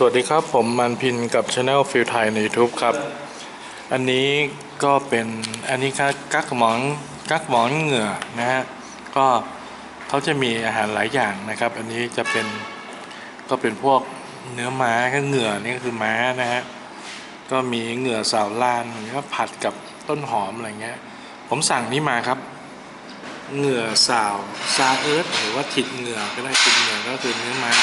สวัสดีครับผมมันพินกับช anel ฟิลไทยใน YouTube ครับ อันนี้ก็เป็นอันนี้ครับกักหมอนกักหมอนเหงื่อนะฮะก็เขาจะมีอาหารหลายอย่างนะครับ อันนี้จะเป็นก็เป็นพวกเนื้อม้าก็เหงื่อนี่ก็คือม้านะฮะก็มีเหงื่อสาวลานก็ผัดกับต้นหอมอะไรเงี้ยผมสั่งนี้มาครับ เหงื่อสาวซาเอิร์ธหรือว่าถิดเหงื่อก็ได้ถิดเหงื่อก็คือเนื้อม้า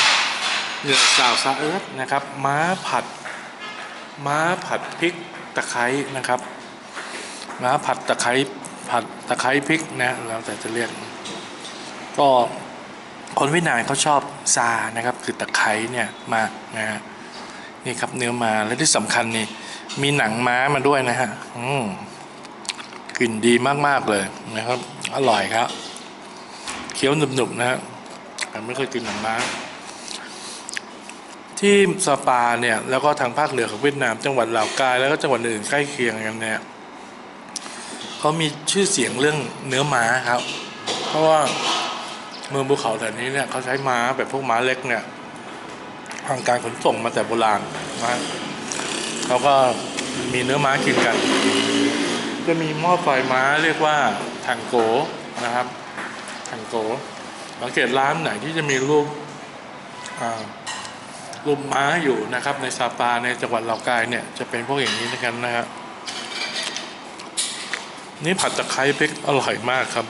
เหงื่อสาวซาเอิร์ธนะครับ ม้าผัด ม้าผัดพริกตะไคร้นะครับ ม้าผัดตะไคร้ผัดตะไคร้พริกนะแล้วแต่จะเรียก ก็คนเวียดนามเขาชอบซานะครับ คือตะไคร้เนี่ยมากนะฮะนี่ครับเนื้อมาและที่สำคัญนี่มีหนังม้ามาด้วยนะฮะอืมกลิ่นดีมากๆเลยนะครับ อร่อยครับ เคี้ยวหนุบๆนะฮะไม่เคยกินหนังม้า ที่สปาเนี่ยแล้วก็ทางภาคเหนือของเวียดนาม จังหวัดเหล่ากาย แล้วก็จังหวัดอื่นใกล้เคียงกันเนี่ยเขามีชื่อเสียงเรื่องเนื้อม้าครับ เพราะว่าเมืองภูเขาแถวนี้เนี่ยเขาใช้ม้าแบบพวกม้าเล็กเนี่ยทางการขนส่งมาแต่โบราณนะเขาก็มีเนื้อม้ากินกัน จะมีหม้อไฟม้าเรียกว่าทังโกนะครับทังโกสังเกตร้านไหนที่จะมีรูปอ่า รูปม้าอยู่นะครับ ในซาปาในจังหวัดเหล่ากายเนี่ยจะเป็นพวกอย่างนี้นะครับนะฮะนี่ผัดตะไคร้พริกอร่อยมากครับ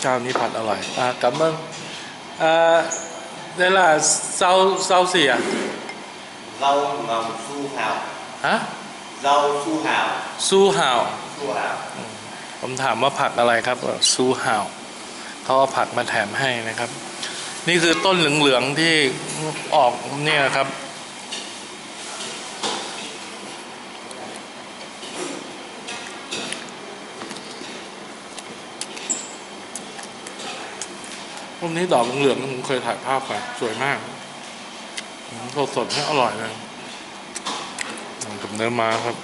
เจ้านี้ผัดอร่อยอ่ากลับมึงอ่าเดยวล่ะเซาเซาเสีย rau ngồng su hào ฮะ rau su hào ซูฮาว su hào ผมถามว่าผักอะไรครับเอ่อซูฮาวเขาเอาผักมาแถมให้นะครับ นี่คือต้นเหลืองๆที่ออกเนี่ยครับพวกนี้ดอกเหลืองๆผมเคยถ่ายภาพไปสวยมากสดสดให้อร่อยเลยกับเนื้อม้าครับ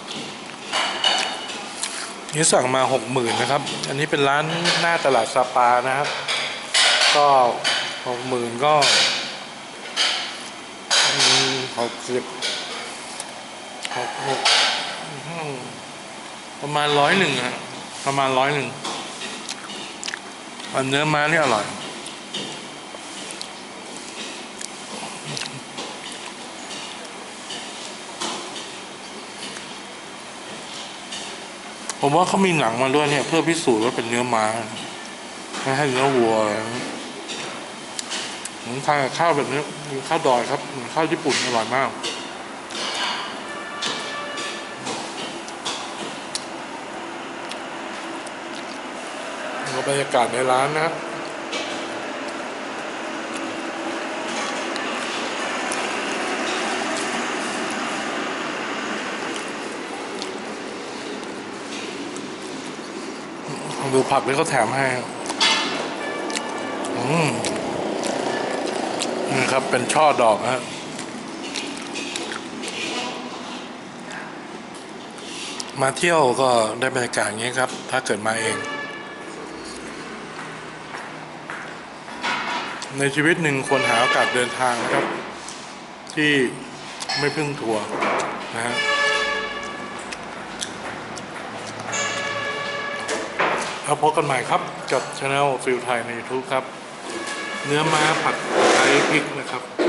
นี่สั่งมาหกหมื่นนะครับ อันนี้เป็นร้านหน้าตลาดซาปานะครับ ก็ หกหมื่นก็หกสิบหกหกประมาณร้อยหนึ่งอะประมาณร้อยหนึ่งอันเนื้อม้านี่อร่อยผมว่าเขามีหนังมาด้วยเนี่ย เพื่อพิสูจน์ว่าเป็นเนื้อม้าไม่ให้เนื้อวัว ผมทานกับข้าวแบบนี้มีข้าวดอยครับเหมือนข้าวญี่ปุ่นอร่อยมากก็บรรยากาศในร้านนะครับดูผักที่เขาแถมให้ อืม นี่ครับเป็นช่อดอกฮะมาเที่ยวก็ได้บรรยากาศอย่างนี้ครับ ถ้าเกิดมาเอง ในชีวิตหนึ่งควรหาโอกาสเดินทางนะครับ ที่ไม่พึ่งทัวร์นะฮะแล้วพบกันใหม่ครับกับช anel ฟิลไทยใน YouTube ครับ เนื้อม้าผัด พริกนะครับ